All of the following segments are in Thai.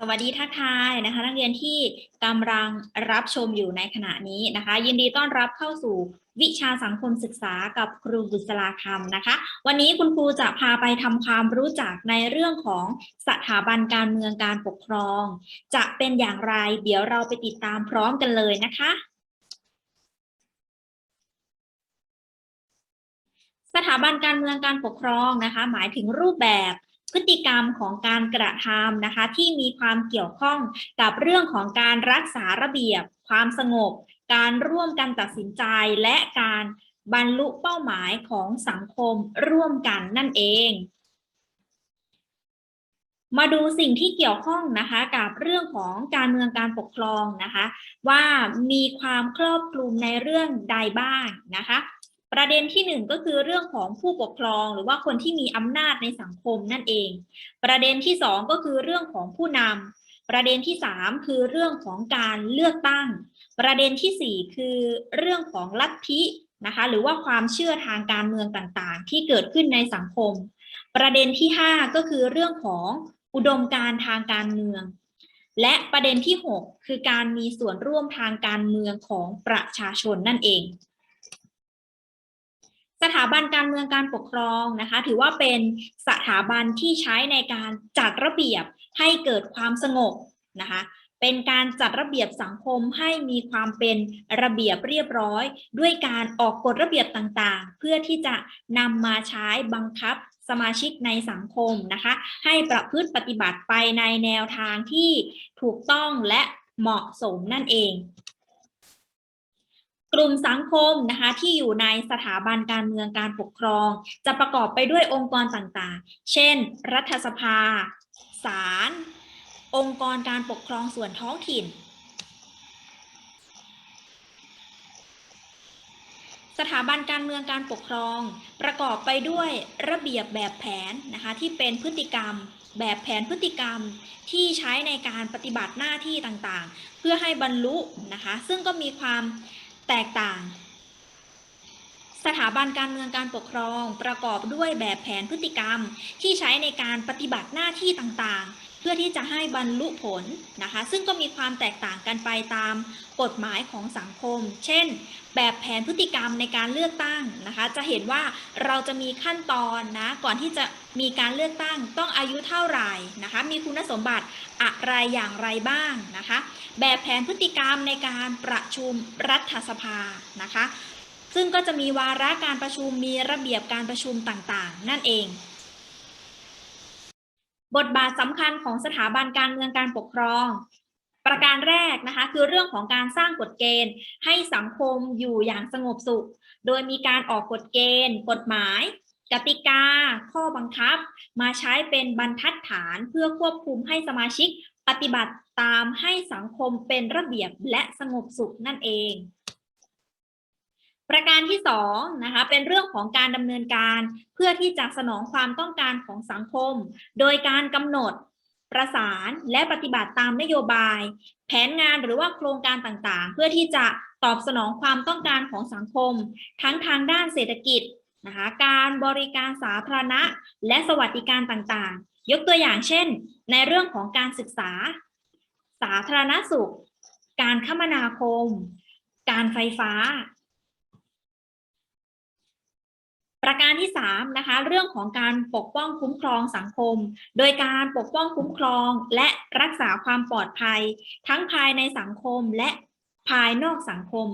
สวัสดีทักทายนะคะนักเรียนที่กำลังรับชมอยู่ในขณะนี้นะคะ ยินดีต้อนรับเข้าสู่วิชาสังคมศึกษากับครูบุษราคำนะคะ วันนี้คุณครูจะพาไปทำความรู้จักในเรื่องของสถาบันการเมืองการปกครอง จะเป็นอย่างไรเดี๋ยวเราไปติดตามพร้อมกันเลยนะคะสถาบันการเมืองการปกครองนะคะ หมายถึงรูปแบบ พฤติกรรมของการกระทำนะคะ ที่มีความเกี่ยวข้องกับเรื่องของการรักษาระเบียบ ความสงบ การร่วมกันตัดสินใจและการบรรลุเป้าหมายของสังคมร่วมกันนั่นเอง มาดูสิ่งที่เกี่ยวข้องนะคะกับเรื่องของการเมืองการปกครองนะคะ ว่ามีความครอบคลุมในเรื่องใดบ้างนะคะ ประเด็นที่หนึ่งก็คือเรื่องของผู้ปกครอง หรือว่าคนที่มีอำนาจในสังคมนั่นเอง ประเด็นที่สองก็คือเรื่องของผู้นำประเด็นที่สามคือเรื่องของการเลือกตั้ง ประเด็นที่สี่คือเรื่องของลัทธินะคะหรือว่าความเชื่อทางการเมืองต่างๆ ที่เกิดขึ้นในสังคม ประเด็นที่ห้าก็คือเรื่องของอุดมการทางการเมือง และประเด็นที่หกคือการมีส่วนร่วมทางการเมืองของประชาชนนั่นเอง สถาบันการเมืองการปกครองนะคะ ถือว่าเป็นสถาบันที่ใช้ในการจัดระเบียบให้เกิดความสงบนะคะเป็นการจัดระเบียบสังคมให้มีความเป็นระเบียบเรียบร้อย ด้วยการออกกฎระเบียบต่างๆ เพื่อที่จะนำมาใช้บังคับสมาชิกในสังคมนะคะ ให้ประพฤติปฏิบัติไปในแนวทางที่ถูกต้องและเหมาะสมนั่นเอง กลุ่มสังคมนะคะที่อยู่ในสถาบันการเมืองการปกครอง จะประกอบไปด้วยองค์กรต่างๆ เช่น รัฐสภา ศาล องค์กรการปกครองส่วนท้องถิ่น สถาบันการเมืองการปกครอง ประกอบไปด้วยระเบียบแบบแผนนะคะที่เป็นพฤติกรรมแบบแผนพฤติกรรมที่ใช้ในการปฏิบัติหน้าที่ต่างๆ เพื่อให้บรรลุนะคะซึ่งก็มีความ แตกต่าง สถาบันการเมืองการปกครองประกอบด้วยแบบแผนพฤติกรรมที่ใช้ในการปฏิบัติหน้าที่ต่างๆ เพื่อที่จะให้บรรลุผลนะคะ ซึ่งก็มีความแตกต่างกันไปตามกฎหมายของสังคม เช่น แบบแผนพฤติกรรมในการเลือกตั้งนะคะ จะเห็นว่าเราจะมีขั้นตอนนะก่อนที่จะมีการเลือกตั้งต้องอายุเท่าไหร่นะคะ มีคุณสมบัติอะไรอย่างไรบ้างนะคะ แบบแผนพฤติกรรมในการประชุมรัฐสภานะคะ ซึ่งก็จะมีวาระการประชุมมีระเบียบการประชุมต่างๆ นั่นเอง บทบาทสำคัญของสถาบันการเมืองการปกครอง ประการแรกนะคะคือเรื่องของการสร้างกฎเกณฑ์ ให้สังคมอยู่อย่างสงบสุข โดยมีการออกกฎเกณฑ์ กฎหมาย กติกา ข้อบังคับ มาใช้เป็นบรรทัดฐานเพื่อควบคุมให้สมาชิก ปฏิบัติตามให้สังคมเป็นระเบียบและสงบสุขนั่นเอง ประการที่สองนะคะเป็นเรื่องของการดำเนินการเพื่อที่จะสนองความต้องการของสังคม โดยการกำหนดประสานและปฏิบัติตามนโยบาย แผนงานหรือว่าโครงการต่างๆ เพื่อที่จะตอบสนองความต้องการของสังคม ทั้งทางด้านเศรษฐกิจนะคะการบริการสาธารณะ และสวัสดิการต่างๆ ยกตัวอย่างเช่น ในเรื่องของการศึกษา สาธารณสุข การคมนาคม การไฟฟ้า ประการที่3นะคะเรื่องของการปกป้องคุ้มครองสังคม โดยการปกป้องคุ้มครองและรักษาความปลอดภัย ทั้งภายในสังคมและภายนอกสังคม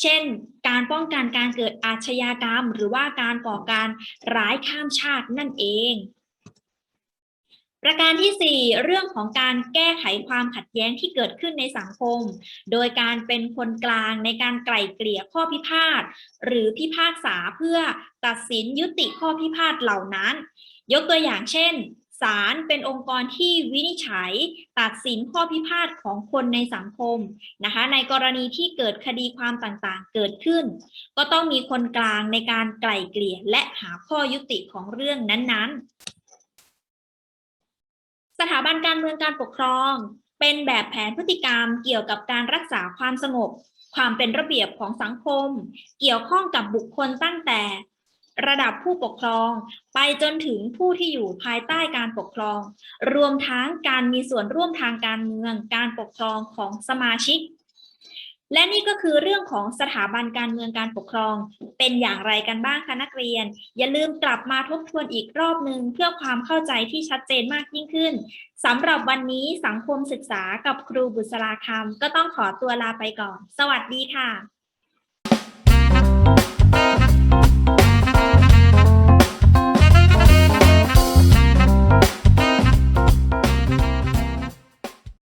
เช่น การป้องกันการเกิดอาชญากรรม หรือว่าการก่อการร้ายข้ามชาตินั่นเอง ประการที่ 4 เรื่องของการแก้ไขความขัดแย้งที่เกิดขึ้นในสังคม โดยการเป็นคนกลางในการไกล่เกลี่ยข้อพิพาทหรือพิพากษาเพื่อตัดสินยุติข้อพิพาทเหล่านั้น ยกตัวอย่างเช่นศาลเป็นองค์กรที่วินิจฉัย ตัดสินข้อพิพาทของคนในสังคมนะคะในกรณีที่เกิดคดีความต่างๆ เกิดขึ้น ก็ต้องมีคนกลางในการไกล่เกลี่ยและหาข้อยุติของเรื่องนั้นๆ สถาบันการเมืองการปกครอง เป็นแบบแผนพฤติกรรมเกี่ยวกับการรักษาความสงบ ความเป็นระเบียบของสังคม เกี่ยวข้องกับบุคคลตั้งแต่ระดับผู้ปกครอง ไปจนถึงผู้ที่อยู่ภายใต้การปกครอง รวมทั้งการมีส่วนร่วมทางการเมืองการปกครองของสมาชิก และนี่ก็คือเรื่องของสถาบันการเมืองการปกครอง เป็นอย่างไรกันบ้างคะนักเรียน อย่าลืมกลับมาทบทวนอีกรอบหนึ่งเพื่อความเข้าใจที่ชัดเจนมากยิ่งขึ้นสำหรับวันนี้สังคมศึกษากับครูบุษราคำก็ต้องขอตัวลาไปก่อน สวัสดีค่ะ